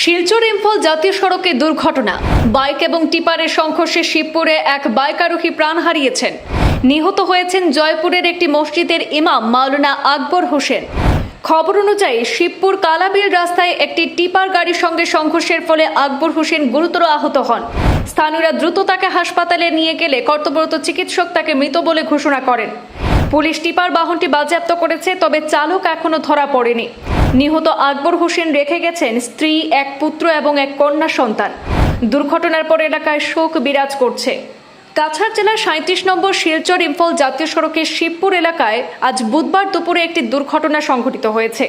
শিলচর ইম্ফল জাতীয় সড়কে দুর্ঘটনা। বাইক এবং টিপারের সংঘর্ষে শিবপুরে এক বাইক আরোহী প্রাণ হারিয়েছেন। নিহত হয়েছেন জয়পুরের একটি মসজিদের ইমাম মাওলানা আকবর হোসেন। খবর অনুযায়ী, শিবপুর কালাবিল রাস্তায় একটি টিপার গাড়ির সঙ্গে সংঘর্ষের ফলে আকবর হোসেন গুরুতর আহত হন। স্থানীয়রা দ্রুত তাকে হাসপাতালে নিয়ে গেলে কর্তব্যরত চিকিৎসক তাকে মৃত বলে ঘোষণা করেন। পুলিশ টিপার বাহনটি বাজেয়াপ্ত করেছে, তবে চালক এখনও ধরা পড়েনি। নিহত আকবর হোসেন রেখে গেছেন স্ত্রী, এক পুত্র এবং এক কন্যা সন্তান। দুর্ঘটনার পর এলাকায় শোক বিরাজ করছে। কাছাড় জেলার সাঁত্রিশ নম্বর শিলচর ইম্ফল জাতীয় সড়কের শিবপুর এলাকায় আজ বুধবার দুপুরে একটি দুর্ঘটনা সংঘটিত হয়েছে।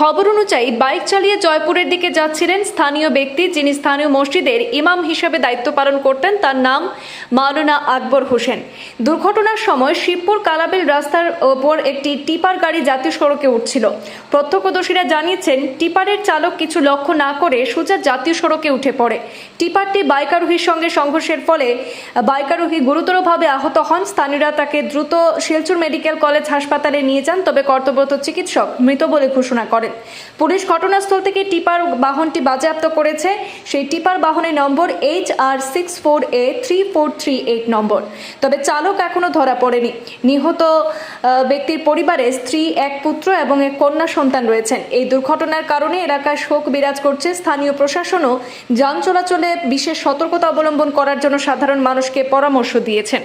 খবর অনুযায়ী বাইক চালিয়ে জয়পুরের দিকে যাচ্ছিলেন স্থানীয় ব্যক্তি যিনি স্থানীয় মসজিদের ইমাম হিসেবে দায়িত্ব পালন করতেন, তার নাম মাওলানা আকবর হোসেন। দুর্ঘটনার সময় শিবপুর কালাবেল রাস্তার ওপর একটি টিপার গাড়ি জাতীয় সড়কে উঠছিল। প্রত্যক্ষদর্শীরা জানিয়েছেন, টিপারের চালক কিছু লক্ষ্য না করে সোজা জাতীয় সড়কে উঠে পড়ে। টিপারটি বাইক আরোহীর সঙ্গে সংঘর্ষের ফলে বাইক আরোহী গুরুতরভাবে আহত হন। স্থানীয়রা তাকে দ্রুত শিলচর মেডিকেল কলেজ হাসপাতালে নিয়ে যান, তবে কর্তব্যরত চিকিৎসক মৃত বলে ঘোষণা করেন। পুলিশ ঘটনাস্থল থেকে টিপার বাহনটি বাজেয়াপ্ত করেছে। সেই টিপার বাহনের নম্বর H R six four A three four three eight নম্বর। তবে চালক এখনও ধরা পড়েনি। নিহত ব্যক্তির পরিবারে স্ত্রী, এক পুত্র এবং এক কন্যা সন্তান রয়েছেন। এই দুর্ঘটনার কারণে এলাকায় শোক বিরাজ করছে স্থানীয় প্রশাসনও। যান চলাচলে বিশেষ সতর্কতা অবলম্বন করার জন্য সাধারণ মানুষকে পরামর্শ দিয়েছেন।